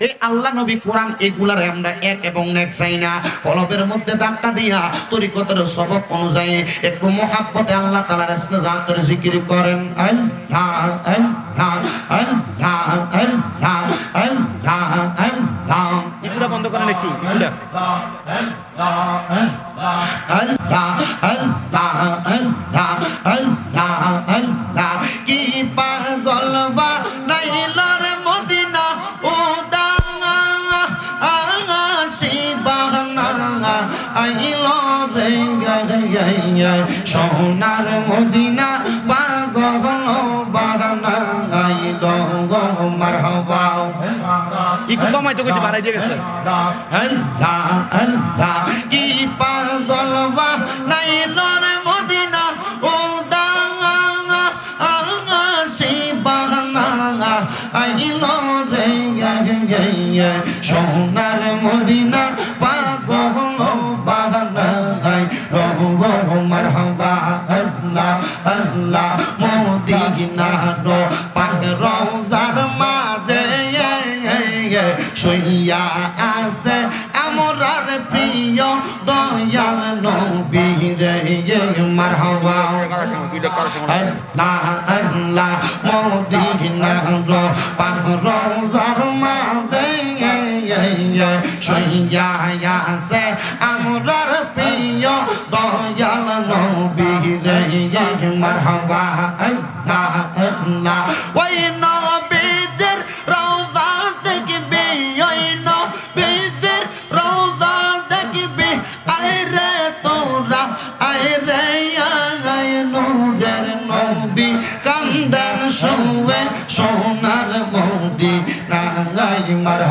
এই আল্লাহ নবী কোরআন এগুলার আমরা এক এবং এক চাই না কলবের মধ্যে ধাক্কা দিয়া তরিকতের সবক অনুযায়ী একটু মহাব্বতে আল্লাহ তালা রাস্তা জাতের জিকির করেন আল না আল না আল না আল বন্ধ করেন একটু এগুলা সোনার মদিনা পাগল বাহানা আইল মারহাবা। একটু কমাই তো গেছে। বাড়াই কি পাগল বা নাই মদিনা, ও দাঙ্গা আঙ্গা সে বাহানা আইল রে সোনার মদিনা মারহাবা আল্লাহ আল্লাহ মদিনা রো পাক রোজার মাঝে শুইয়া আছে আমরার প্রিয় দয়াল নবী রে মারহাবা আল্লাহ আল্লাহ শুইয়া আছে আমরার প্রিয় দয়াল নবী রে মারহাবা আল্লাহ আল্লাহ ওই নবীদের রওজা দেখবি ওই নবীদের রওজা দেখবি আয় রে তোরা আয় রে আয় নূরের নবী কান্দান সোনার মৌদি নাগাই মারহবা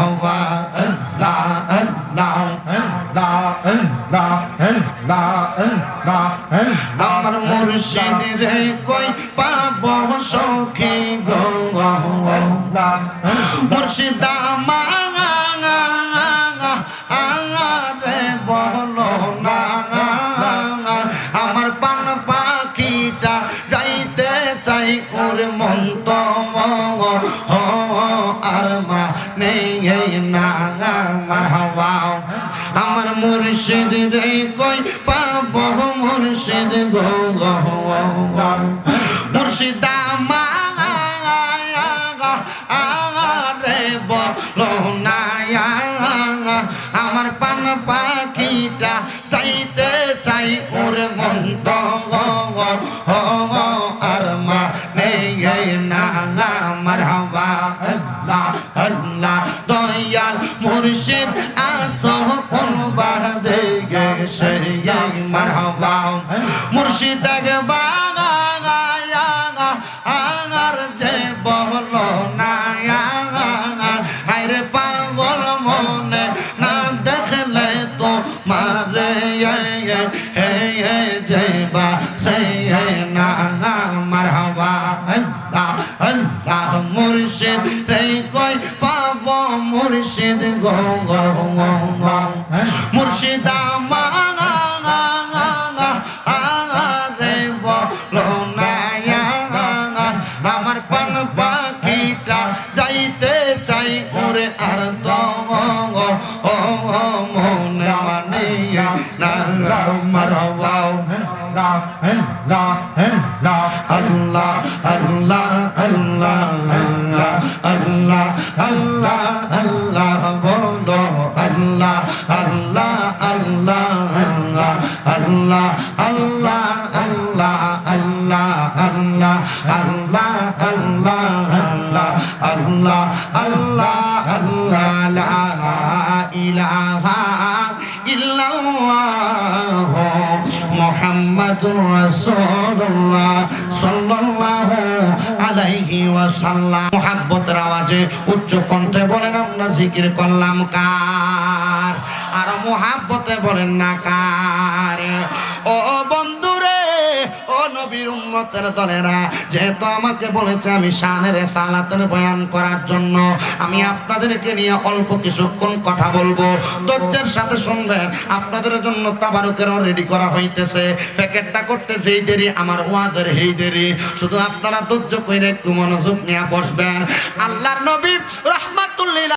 আমার মুর্শিদ রে কই পাব সখী গো মুর্শিদা রে বলো না আমার পান পাখিটা যাইতে চাই ওর মন্ত নেই না আমার হাওয়া আমার মুর্শিদ রে কই পাব মুর্শিদ গো গো মুর্শিদা মা রে বলো না আমার পান পাখিটা চাইতে চাই ওর মন্ত মুর্শিদ আসো কোন বাদে গেছে? মার হাওয়া মুর্শিদ বাগা আগার যে বলো না হায়রে পাগল মনে না দেখলে তো মারে হে হে যেবা সেই না মার হাওয়া আল্লাহ আল্লাহ, মুর্শিদ রে কই মুর্শিদ গো হ্যাঁ? মুর্শিদ আমার পান পাখিটা যাইতে চাই ওরে আর দঙ্গ ও মনে মানে না মারবাও হ্যাঁ? রা হ্যাঁ? রা আল্লাহ আল্লাহ আল্লাহ আল্লাহ আল্লাহ আল্লাহ বলো আল্লাহ আল্লাহ আল্লাহ আল্লাহ আল্লাহ আল্লাহ আল্লাহ আল্লাহ আল্লাহ আল্লাহ আল্লাহ আল্লাহ আল্লাহ লা ইলাহা রাসূলুল্লাহ সাল্লাল্লাহু আলাইহি ওয়াসাল্লাম। মুহাব্বতের আওয়াজে উচ্চ কণ্ঠে বলেন, আমরা জিকির করলাম কার? আর মুহাব্বতে বলেন না কার? ও বন্ধুরে ও নবীর দলেরা, যেহেতু আমাকে বলেছে আমি শানের সালাতের বয়ান করার জন্য, আমি আপনাদেরকে নিয়ে অল্প কিছুক্ষণ কথা বলব। সাথে আপনাদের জন্য তাবারুকেরও রেডি করা হইতেছে। প্যাকেটটা করতে যেই দেরি, আমার ওয়াদের হেই দেরি। শুধু আপনারা ধৈর্য করে একটু মনোযোগ নিয়ে বসবেন। আল্লাহর নবী রহমাতুল্লিল